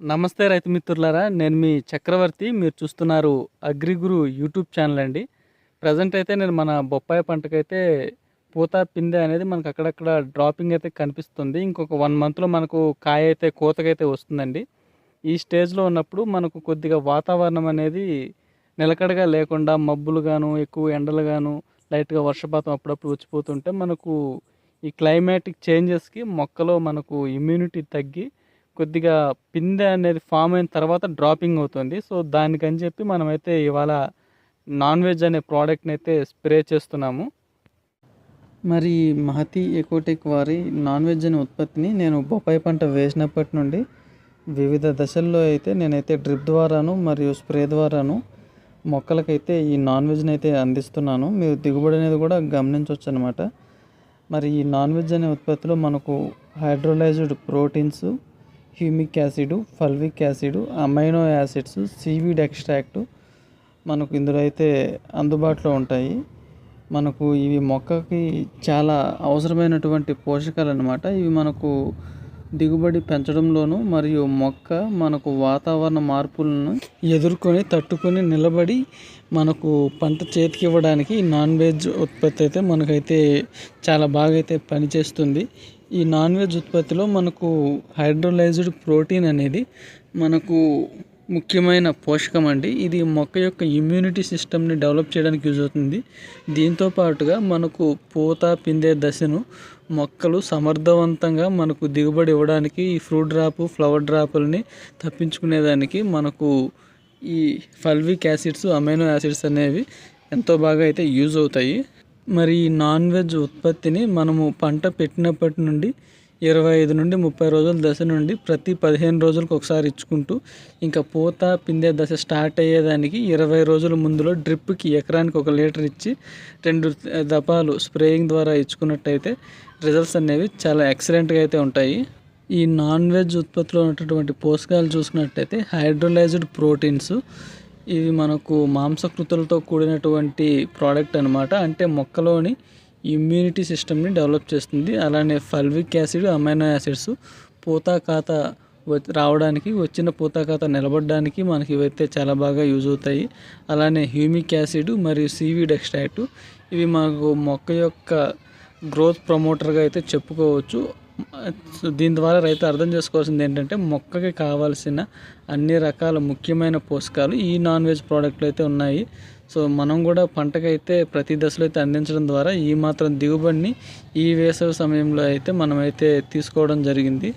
నమస్తే రైతు మిత్రులారా నేను మీ చక్రవర్తి మీరు చూస్తున్నారు అగ్రిగురు యూట్యూబ్ ఛానల్ అండి. ప్రజెంట్ అయితే నేను మన బొప్పాయి పంటకైతే పూత పిందె అనేది మనకు అక్కడక్కడ డ్రాపింగ్ అయితే కనిపిస్తుంది. ఇంకొక వన్ మంత్లో మనకు కాయ అయితే కోతకైతే వస్తుందండి. ఈ స్టేజ్లో ఉన్నప్పుడు మనకు కొద్దిగా వాతావరణం అనేది నిలకడగా లేకుండా మబ్బులు గాను ఎక్కువ ఎండలు గాను లైట్గా వర్షపాతం అప్పుడప్పుడు వచ్చిపోతుంటే మనకు ఈ క్లైమాటిక్ చేంజెస్కి మొక్కలో మనకు ఇమ్యూనిటీ తగ్గి కొద్దిగా పిందె అనేది ఫామ్ అయిన తర్వాత డ్రాపింగ్ అవుతుంది. సో దానికని చెప్పి మనమైతే ఇవాళ నాన్ వెజ్ అనే ప్రోడక్ట్ని అయితే స్ప్రే చేస్తున్నాము. మరి మహతి ఎకోటెక్ వారి నాన్ వెజ్ అనే ఉత్పత్తిని నేను బొప్పాయి పంట వేసినప్పటి నుండి వివిధ దశల్లో అయితే నేనైతే డ్రిప్ ద్వారాను మరియు స్ప్రే ద్వారాను మొక్కలకైతే ఈ నాన్ వెజ్ని అయితే అందిస్తున్నాను. మీరు దిగుబడి అనేది కూడా గమనించవచ్చు అనమాట మరి ఈ నాన్ వెజ్ అనే ఉత్పత్తిలో మనకు hydrolyzed proteins humic acid fulvic acid amino acids seaweed extract మనకు ఇందులో అయితే అందుబాటులో ఉంటాయి. మనకు ఇవి మొక్కకి చాలా అవసరమైనటువంటి పోషకాలు అన్నమాట ఇవి మనకు దిగుబడి పెంచడంలోను మరియు మొక్క మనకు వాతావరణ మార్పులను ఎదుర్కొని తట్టుకొని నిలబడి మనకు పంట చేతికి ఇవ్వడానికి నాన్ వెజ్ ఉత్పత్తి అయితే మనకైతే చాలా బాగా అయితే పనిచేస్తుంది. ఈ నాన్ వెజ్ ఉత్పత్తిలో మనకు హైడ్రోలైజ్డ్ ప్రోటీన్ అనేది మనకు ముఖ్యమైన పోషకం అండి. ఇది మొక్క యొక్క ఇమ్యూనిటీ సిస్టమ్ని డెవలప్ చేయడానికి యూజ్ అవుతుంది. దీంతో పాటుగా మనకు పూత పిందే దశను మొక్కలు సమర్థవంతంగా మనకు దిగుబడి ఇవ్వడానికి ఈ ఫ్రూట్ డ్రాప్ ఫ్లవర్ డ్రాపుల్ని తప్పించుకునేదానికి మనకు ఈ ఫల్విక్ యాసిడ్స్ అమైనో యాసిడ్స్ అనేవి ఎంతో బాగా అయితే యూజ్ అవుతాయి. మరి ఈ నాన్ వెజ్ ఉత్పత్తిని మనము పంట పెట్టినప్పటి నుండి ఇరవై ఐదు నుండి ముప్పై రోజుల దశ నుండి ప్రతి పదిహేను రోజులకు ఒకసారి ఇచ్చుకుంటూ ఇంకా పూత పిందే దశ స్టార్ట్ అయ్యేదానికి ఇరవై రోజుల ముందులో డ్రిప్కి ఎకరానికి ఒక లీటర్ ఇచ్చి రెండు దపాలు స్ప్రేయింగ్ ద్వారా ఇచ్చుకున్నట్టయితే రిజల్ట్స్ అనేవి చాలా ఎక్సలెంట్గా అయితే ఉంటాయి. ఈ నాన్ వెజ్ ఉత్పత్తిలో ఉన్నటువంటి పోషకాలు చూసుకున్నట్టయితే హైడ్రోలైజ్డ్ ప్రోటీన్స్ ఇవి మనకు మాంసకృతులతో కూడినటువంటి ప్రోడక్ట్ అనమాట అంటే మొక్కలోని ఇమ్యూనిటీ సిస్టమ్ని డెవలప్ చేస్తుంది. అలానే ఫల్విక్ యాసిడ్ అమైనో యాసిడ్స్ పూతాకాత రావడానికి వచ్చిన పూతాకాత నిలబడడానికి మనకి ఇవైతే చాలా బాగా యూజ్ అవుతాయి. అలానే హ్యూమిక్ యాసిడ్ మరియు సీవీడ్ ఎక్స్ట్రాక్ట్ ఇవి మనకు మొక్క యొక్క గ్రోత్ ప్రమోటర్గా అయితే చెప్పుకోవచ్చు. దీని ద్వారా రైతు అర్థం చేసుకోవాల్సింది ఏంటంటే మొక్కకి కావాల్సిన అన్ని రకాల ముఖ్యమైన పోషకాలు ఈ నాన్ వెజ్ ప్రోడక్ట్లు అయితే ఉన్నాయి. సో మనం కూడా పంటకైతే ప్రతి దశలో అయితే అందించడం ద్వారా ఈ మాత్రం దిగుబడిని ఈ వేసవి సమయంలో అయితే మనమైతే తీసుకోవడం జరిగింది.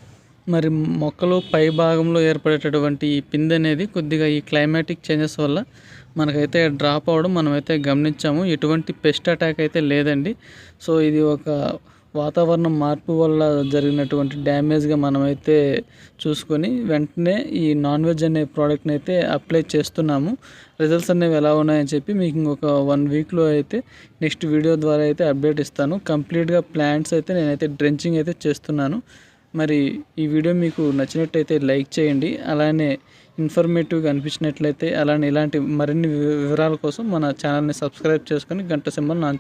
మరి మొక్కలు పై భాగంలో ఏర్పడేటటువంటి ఈ పిందె అనేది కొద్దిగా ఈ క్లైమాటిక్ చేంజెస్ వల్ల మనకైతే డ్రాప్ అవ్వడం మనమైతే గమనించాము. ఎటువంటి పెస్ట్ అటాక్ అయితే లేదండి. సో ఇది ఒక వాతావరణం మార్పు వల్ల జరిగినటువంటి డ్యామేజ్గా మనమైతే చూసుకొని వెంటనే ఈ నాన్ వెజ్ అనే ప్రోడక్ట్ని అయితే అప్లై చేస్తున్నాము. రిజల్ట్స్ అనేవి ఎలా ఉన్నాయని చెప్పి మీకు ఇంకొక వన్ వీక్లో అయితే నెక్స్ట్ వీడియో ద్వారా అయితే అప్డేట్ ఇస్తాను. కంప్లీట్గా ప్లాంట్స్ అయితే నేనైతే డ్రెంచింగ్ అయితే చేస్తున్నాను. మరి ఈ వీడియో మీకు నచ్చినట్టయితే లైక్ చేయండి. అలానే ఇన్ఫర్మేటివ్గా అనిపించినట్లయితే అలానే ఇలాంటి మరిన్ని వివరాల కోసం మన ఛానల్ని సబ్స్క్రైబ్ చేసుకొని గంట సింబల్ నాన్